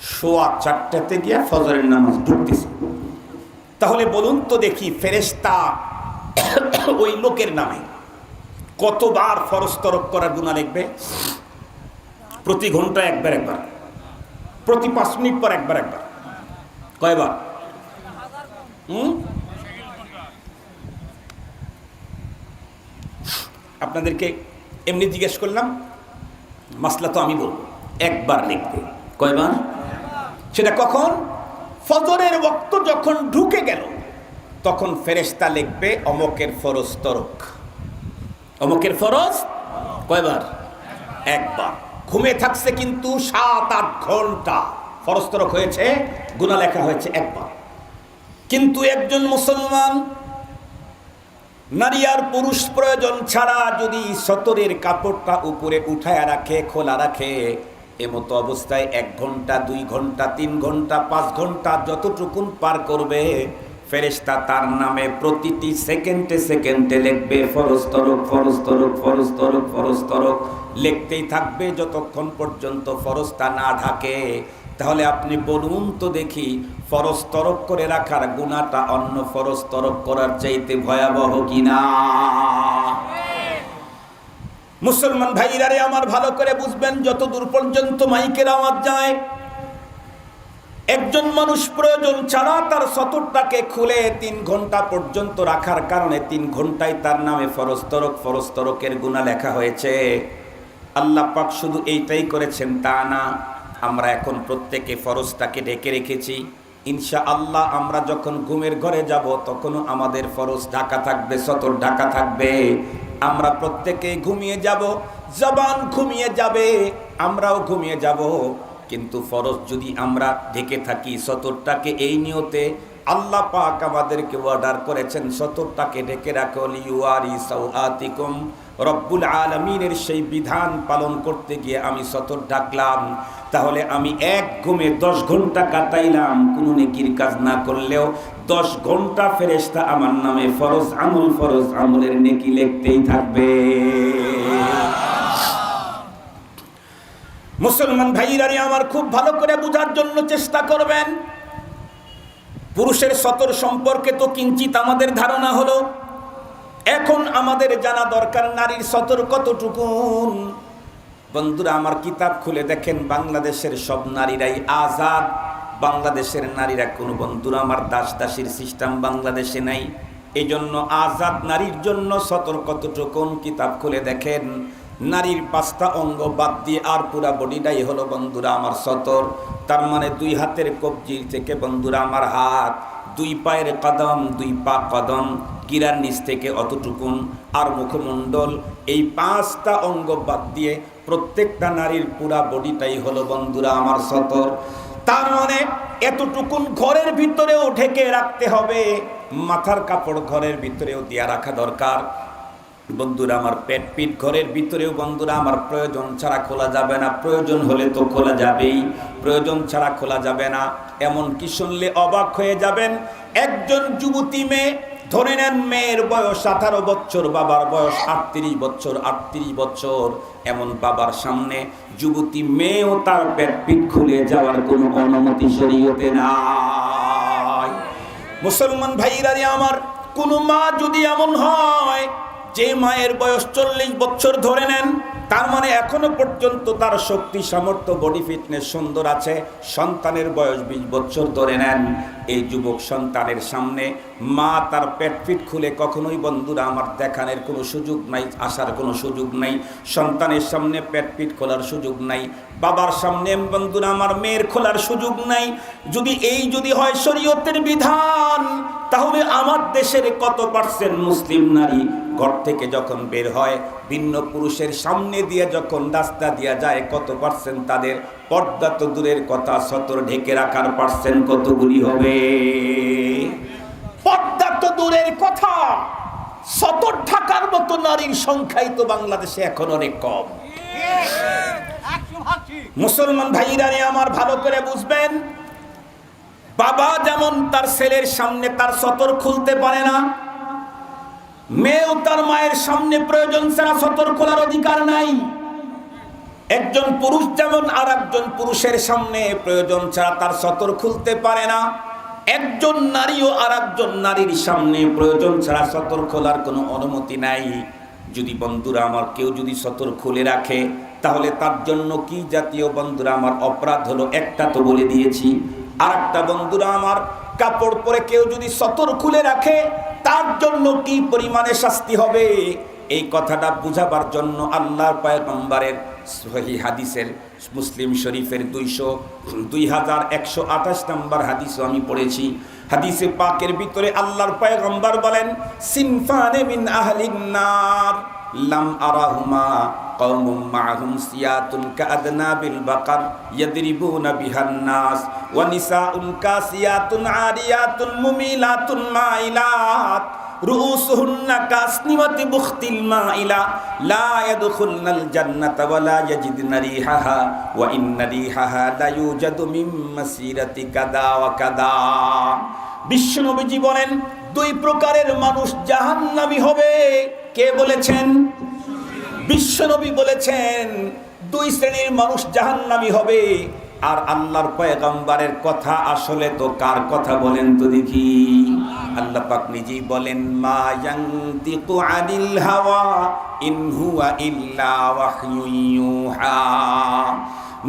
সোয়া চারটাতে গিয়া ফজরের নামাজ ঢুকতেছে। তাহলে বলুন তো দেখি ফেরেস্তা ওই লোকের নামে কতবার ফরজ তরক করার গুণা লিখবে? প্রতি ঘণ্টা একবার একবার। প্রতি পাঁচ মিনিট পর একবার একবার। কয়বার? হুম? আপনাদেরকে এমনি জিজ্ঞেস করলাম, মাসলা তো আমি বলব, একবার লিখবে। কয়বার? সেটা কখন? ফজরের বক্ত যখন ঢুকে গেল, তখন ফেরেশতা লিখবে, অমকের ফরজ তরক। অমকের ফরজ? কয়বার? একবার। ঘুমে থাকছে কিন্তু সাত আট ঘণ্টা। ফরজ তরক হয়েছে গুণা লেখা হয়েছে একবার। কিন্তু একজন মুসলমান, নারী আর পুরুষ প্রয়োজন ছাড়া যদি সতরের কাপড়টা উপরে উঠায় রাখে, খোলা রাখে এমতো অবস্থায় এক ঘণ্টা, দুই ঘণ্টা, তিন ঘণ্টা, পাঁচ ঘণ্টা যতটুকুন পার করবে, ফেরেশতা তার নামে প্রতিটি সেকেন্ডে সেকেন্ডে লিখবে, ফরজ তরক ফরজ তরক ফরজ তরক ফরজ তরক। লিখতেই থাকবে যতক্ষণ পর্যন্ত ফরজটা না ঢাকে। তাহলে আপনি বলুন তো দেখি, ফরজ করে রাখার গুণাটা অন্য ফরজ করার চাইতে ভয়াবহ কিনা? মুসলমান ভাইরারে আমার ভালো করে বুঝবেন যত দূর পর্যন্ত মাইকের আওয়াজ যায়। একজন মানুষ প্রয়োজন ছাড়া তার সতরটাকে খুলে তিন ঘণ্টা পর্যন্ত রাখার কারণে তিন ঘন্টায় তার নামে ফরস্তরক, ফরস্তরকের গুণা লেখা হয়েছে। আল্লাহ পাক শুধু এইটাই করেছেন, তা না, আমরা এখন প্রত্যেকে ফরজটাকে ঢেকে রেখেছি। ইনশা আল্লাহ আমরা যখন ঘুমের ঘরে যাব, তখনও আমাদের ফরজ ঢাকা থাকবে, সতর ঢাকা থাকবে। আমরা প্রত্যেকেই ঘুমিয়ে যাব, জবান ঘুমিয়ে যাবে, আমরাও ঘুমিয়ে যাব। কিন্তু ফরজ যদি আমরা ঢেকে থাকি সতরটাকে এই নিয়তে, আল্লাহ পাক আমাদেরকে অর্ডার করেছেন, সতরটাকে ঢেকে রাখো লিউয়ারি সাউআতিকুম রব্বুল আলমিনের সেই বিধান পালন করতে গিয়ে আমি সতর ডাকলাম। তাহলে আমি এক ঘুমে দশ ঘণ্টা কাটাইলাম। কোনো নেকির কাজ না করলেও দশ ঘণ্টা ফেরেস্তা আমার নামে ফরজ আমল, ফরজ আমলের নেকি লিখতেই থাকবে। মুসলমান ভাইরানি আমার খুব ভালো করে বোঝার জন্য চেষ্টা করবেন। পুরুষের সতর সম্পর্কে তো কিঞ্চিত আমাদের ধারণা হলো। এখন আমাদের জানা দরকার নারীর সতর কতটুকুন? বন্ধুরা, আমার কিতাব খুলে দেখেন, বাংলাদেশের সব নারীরাই আজাদ, বাংলাদেশের নারীরা কোনো বন্ধুরা, আমার দাস দাসীর সিস্টেম বাংলাদেশে নাই। এই জন্য আজাদ নারীর জন্য সতর কতটুকুন? কিতাব খুলে দেখেন। নারীর পাঁচটা অঙ্গ বাদ দিয়ে আর পুরা বডিটাই হলো বন্ধুরা আমার সতর। তার মানে দুই হাতের কবজি থেকে বন্ধুরা আমার হাত, দুই পায়ের কদম, দুই পা কদম, গিরার নিচ থেকে অতটুকুন আর মুখমণ্ডল। এই পাঁচটা অঙ্গ বাদ দিয়ে প্রত্যেকটা নারীর পুরা বডিটাই হলো বন্ধুরা আমার সতর। তার মানে এতটুকুন ঘরের ভিতরেও ঢেকে রাখতে হবে। মাথার কাপড় ঘরের ভিতরেও দিয়া রাখা দরকার। বন্ধুরা, আমার পেট পিট ঘরের ভিতরেও বন্ধুরা, আমার প্রয়োজন ছাড়া খোলা যাবে না। প্রয়োজন হলে তো খোলা যাবেই। প্রয়োজন ছাড়া খোলা যাবে না। এমন কি শুনলে অবাক হয়ে যাবেন? একজন যুবতী মেয়ে, ধরে নেন মেয়ের বয়স আঠারো বছর, বাবার বয়স আটত্রিশ বছর আটত্রিশ বছর, এমন বাবার সামনে যুবতী মেয়েও তার পেট পিট খুলে যাওয়ার কোনো অনুমতি শরীয়তে নাই। মুসলমান ভাইরারে আমার, কোনো মা যদি এমন হয় যে মায়ের বয়স চল্লিশ বছর ধরে নেন, তার মানে এখনও পর্যন্ত তার শক্তি, সামর্থ্য বডি ফিটনেস সুন্দর আছে। সন্তানের বয়স বিশ বছর ধরে নেন। এই যুবক সন্তানের সামনে মা তার পেট ফিট খুলে কখনোই বন্ধুরা আমার দেখানোর কোনো সুযোগ নাই, আসার কোনো সুযোগ নাই। সন্তানের সামনে পেট পিট খোলার সুযোগ নাই। বাবার সামনে বন্ধুরা আমার মেয়ের খোলার সুযোগ নাই। যদি এই যদি হয় শরীয়তের বিধান, তাহলে আমার দেশের কত পার্সেন্ট মুসলিম নারী ঘর থেকে যখন বের হয়, ভিন্ন পুরুষের সামনে দিয়ে যখন রাস্তা দিয়া যায়, কত পার্সেন্ট তাদের পর্দা তো দূরের কথা, সতর ঢেকে রাখার পার্সেন্ট কতগুলি হবে? পর্দা তো দূরের কথা, সতর ঢাকার মতো নারীর সংখ্যাই তো বাংলাদেশে এখন অনেক কম। মুসলমান ভাইরা আমার ভালো করে বুঝবেন, বাবা যেমন তার ছেলের সামনে তার সতর খুলতে পারে না মেয়েও তার মায়ের সামনে প্রয়োজন ছাড়া সতর খোলার অধিকার নাই। একজন পুরুষ যেমন আর একজন পুরুষের সামনে প্রয়োজন ছাড়া তার সতর খুলতে পারে না। একজন নারীও আর একজন নারীর সামনে প্রয়োজন ছাড়া সতর খোলার কোনো অনুমতি নাই। যদি বন্ধুরা আমার কেউ যদি সতর খুলে রাখে, তাহলে তার জন্য কি জাতীয় বন্ধুরা আমার অপরাধ হলো? একটা তো বলে দিয়েছি। আর একটা বন্ধুরা আমার কাপড় পরে কেউ যদি সতর খুলে রাখে, তার জন্য কি পরিমাণে শাস্তি হবে? এই কথাটা বুঝাবার জন্য আল্লাহর পায়গম্বরের সহি হাদিসের মুসলিম শরীফের দুইশো, দুই হাজার একশো আঠাশ নম্বর হাদিসও আমি পড়েছি। হাদিসে পাকের ভিতরে আল্লাহর পায়গম্বর বলেন, সিনফানে মিন আহলিন নার। লাম আরাহুমা قوم معهم سيات كأذناب البقر يضربون بها الناس ونساء كاسيات عاريات مميلات مائلات رؤوسهن كأسنمة بخت المائلة لا يدخلن الجنة ولا يجدن ريحها وإن ريحها لا يوجد من مسيرة كذا وكذا বিশ্বনবীজি বলেন দুই প্রকারের মানুষ জাহান্নামী হবে কে বলেছেন? বিশ্বনবী বলেছেন, দুই শ্রেণির মানুষ জাহান্নামী হবে। আর আল্লাহর পয়গম্বরের কথা আসলে তো কার কথা বলেন তো দেখি। আল্লাহ পাক নিজেই বলেন, মা ইয়ান্তিকু আনিল হাওয়া ইন হুয়া ইল্লা ওয়াহয়ুন ইউহা।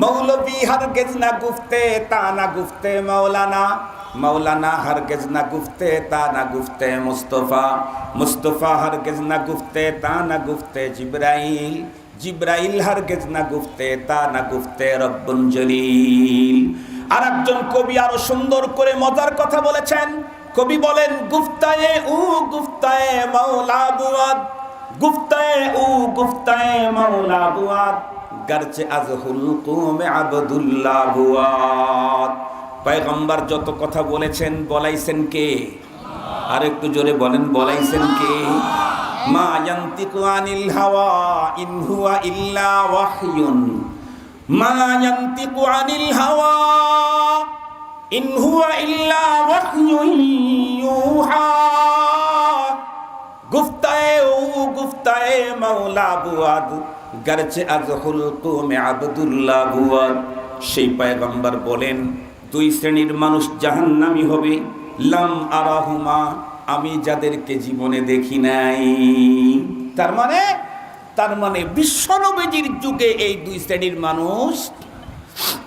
মৌলবী হরগেজ না গুফতে, তা না গুফতে মৌলানা। মৌলানা হরগেজ না গুফতে, তা না গুফতে মুস্তফা। মুস্তফা হরগেজ না গুফতে, তা না গুফতে জিব্রাইল। জিব্রাইল হরগেজ না গুফতে, তা না গুফতে রব্বুল জলিল। আর একজন কবি আরও সুন্দর করে মজার কথা বলেছেন। কবি বলেন, গুফতায়ে উ, গুফতায়ে মাওলা বুয়াদ। গুফতায়ে উ, গুফতায়ে মাওলা বুয়াদ। গারচে আজ হুলকুমে আবদুল্লাহ বুয়াদ। পয়গম্বর যত কথা বলেছেন, বলাইছেন কে? আর একটু জোরে বলেন, বলাইছেন কে? মা ইয়ান্তিকু আনিল হাওয়া ইন হুয়া ইল্লা ওয়াহয়ুন। মা ইয়ান্তিকু আনিল হাওয়া ইন হুয়া ইল্লা ওয়াহয়ুন ইউহা। গুফতায়ে ও গুফতায়ে মাওলা বুয়াদ গারচে আজ হুলকুমে আবদুল্লাহ বুয়াদ। সেই পায়গম্বর বলেন দুই শ্রেণির মানুষ জাহান্নামি হবে। লাম আরাহুমা, আমি যাদেরকে জীবনে দেখি নাই। তার মানে তার মানে বিশ্বনবীজির যুগে এই দুই শ্রেণির মানুষ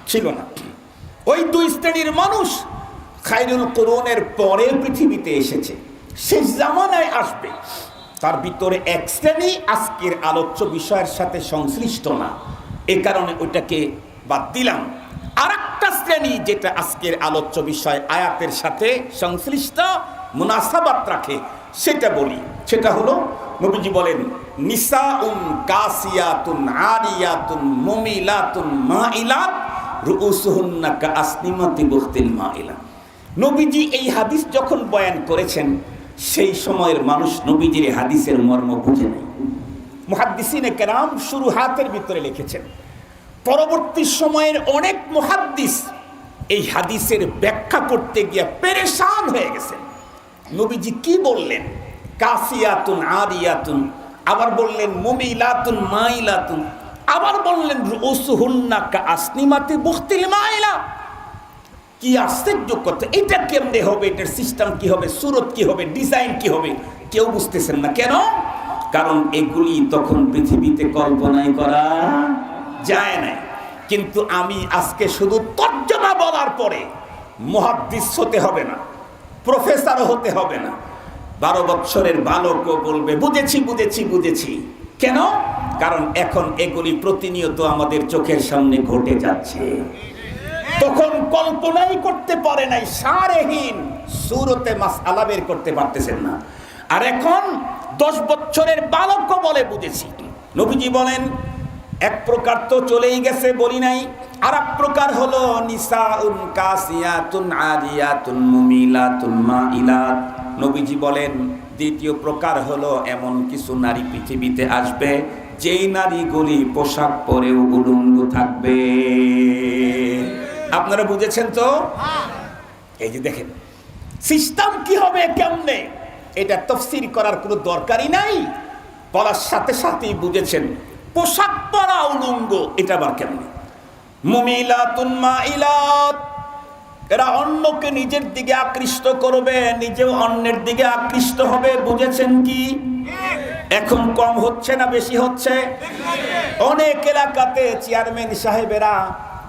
ছিল না। ওই দুই শ্রেণির মানুষ খাইরুল করুনের পরে পৃথিবীতে এসেছে। শেষ জামানায় আসবে। তার ভিতরে এক শ্রেণি আজকের আলোচ্য বিষয়ের সাথে সংশ্লিষ্ট না। এ কারণে ওইটাকে বাদ দিলাম। আর শ্রেণি, যেটা আজকের আলোচ্য বিষয়, আয়াতের সাথে সংশ্লিষ্ট মুনাসাবাত রাখে, সেটা বলি। সেটা হলো, নবীজি বলেন, নিসাউন কাসিয়াতুন আরিয়াতুন মুমিলাতুন মাইলাত, রুউসুহুন্না কা আসনিমাতি বুখতিল মাইলা। নবীজি এই হাদিস যখন বয়ান করেছেন, সেই সময়ের মানুষ নবীজির হাদিসের মর্ম বুঝে নেই। মুহাদ্দিসিনে কেরাম শুরু হাতের ভিতরে লিখেছেন পরবর্তী সময়ের অনেক মুহাদ্দিস এই হাদিসের ব্যাখ্যা করতে গিয়ে পেরেশান হয়ে গেছেন। নবীজি কি বললেন? কাফিয়াতুন আরিয়াতুন, আবার বললেন মুমিলাতুন মাইলাতুন, আবার বললেন রুসুহুন্না কা আসনিমাতি বুখতিল মাইলা। কি আশ্চর্য কথা, এটা কেমনে হবে? এটার সিস্টেম কি হবে? সুরত কি হবে? ডিজাইন কি হবে? কেউ বুঝতেছেন না। কেন? কারণ এগুলি তখন পৃথিবীতে কল্পনাই করা যায় না কিন্তু আমি আজকে শুধু তর্জমা বলার পরে মহাদ্দিস হতে হবে না, প্রফেসর হতে হবে না। বারো বৎসরের বালকও বলবে, বুঝেছি বুঝেছি বুঝেছি। কেন? কারণ এখন এগুলি প্রতিনিয়ত আমাদের চোখের সামনে ঘটে যাচ্ছে। তখন কল্পনাই করতে পারে নাই, সারেহীন সুরতে মাস আলা বের করতে পারতেছেন না। আর এখন দশ বছরের বালক বলে, বুঝেছি। নবীজি বলেন এক প্রকার তো চলেই গেছে বলি নাই। আর এক প্রকার হলো নবীজি বলেন, দ্বিতীয় প্রকার হলো এমন কিছু নারী পৃথিবীতে আসবে, যেই নারীগুলি পোশাক পরেও উলঙ্গ থাকবে। আপনারা বুঝেছেন তো? এই যে দেখেন, সিস্টেম কি হবে কেমনে? এটা তফসির করার কোনো দরকারই নাই। বলার সাথে সাথেই বুঝেছেন। পোশাক পরা উলঙ্গ, এটা আবার কেমন? মুমিলাতুন মাইলাত। এরা অন্যকে নিজের দিকে আকৃষ্ট করবে, নিজেও অন্যের দিকে আকৃষ্ট হবে, বুঝেছেন কি? এখন কম হচ্ছে না বেশি হচ্ছে? অনেক এলাকাতে চেয়ারম্যান সাহেবেরা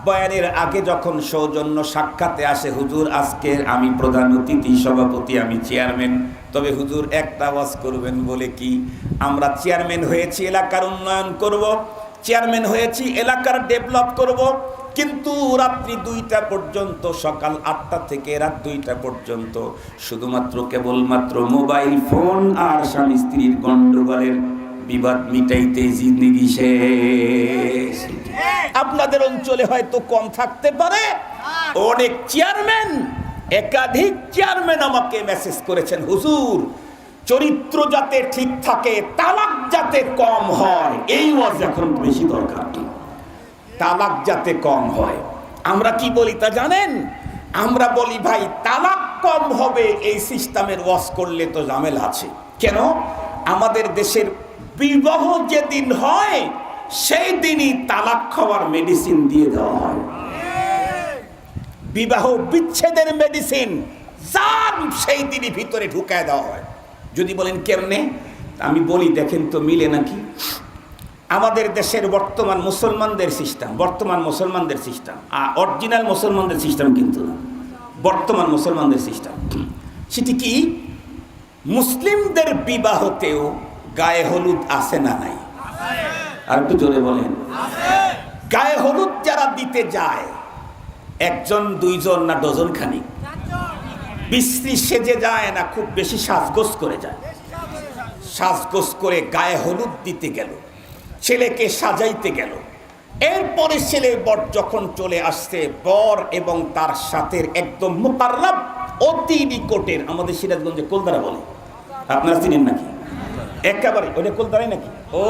বয়ানের আগে যখন সৌজন্য সাক্ষাতে আসে, হুজুর, আজকে আমি প্রধান অতিথি, সভাপতি, আমি চেয়ারম্যান। তবে হুজুর একটা ওয়াজ করবেন বলে কি? আমরা চেয়ারম্যান হয়েছি এলাকার উন্নয়ন করব চেয়ারম্যান হয়েছি এলাকার ডেভেলপ করব। কিন্তু রাত্রি দুইটা পর্যন্ত সকাল আটটা থেকে রাত দুইটা পর্যন্ত শুধুমাত্র কেবলমাত্র মোবাইল ফোন আর স্বামী স্ত্রীর গন্ডগোলের বিবাদ মিটাইতে জিন্দিগি শেষ। আপনাদের অঞ্চলে হয়তো কম থাকতে পারে। অনেক চেয়ারম্যান একাধিক চেয়ারম্যান আমাকে মেসেজ করেছেন, হুজুর, চরিত্র যাতে ঠিক থাকে, তালাক যাতে কম হয়। এই ওয়াজ এখন বেশি দরকার। তালাক যাতে কম হয়। আমরা কি বলি তা জানেন? আমরা বলি, ভাই, তালাক কম হবে এই সিস্টেমের ওয়াশ করলে তো ঝামেলা আছে। কেন? আমাদের দেশের বিবাহ যেদিন হয়, সেই দিনই তালাক খাওয়ার মেডিসিন দিয়ে দেওয়া হয়। বিবাহ বিচ্ছেদের মেডিসিন যার সেই দিনই ভিতরে ঢুকায় দেওয়া হয়। যদি বলেন কেমনে? আমি বলি দেখেন তো মিলে নাকি? আমাদের দেশের বর্তমান মুসলমানদের সিস্টেম বর্তমান মুসলমানদের সিস্টেম আর অরিজিনাল মুসলমানদের সিস্টেম কিন্তু না। বর্তমান মুসলমানদের সিস্টেম সেটি কি? মুসলিমদের বিবাহতেও গায়ে হলুদ আছে না নাই? আর একটু জোরে বলেন। গায়ে হলুদ যারা দিতে যায় একজন, দুইজন না ডজন খানি বিশ্রী সেজে যায় না, খুব বেশি সাজগোজ করে যায়। সাজগোজ করে গায়ে হলুদ দিতে গেল, ছেলেকে সাজাইতে গেল। এরপরে ছেলে বর যখন চলে আসছে, বর এবং তার সাথে একদম মোকাররাব অতি নিকটের, আমাদের সিরাজগঞ্জে কোলদারা বলে। আপনারা চিনেন নাকি? একেবারে ওটা কোলদারাই নাকি? ও।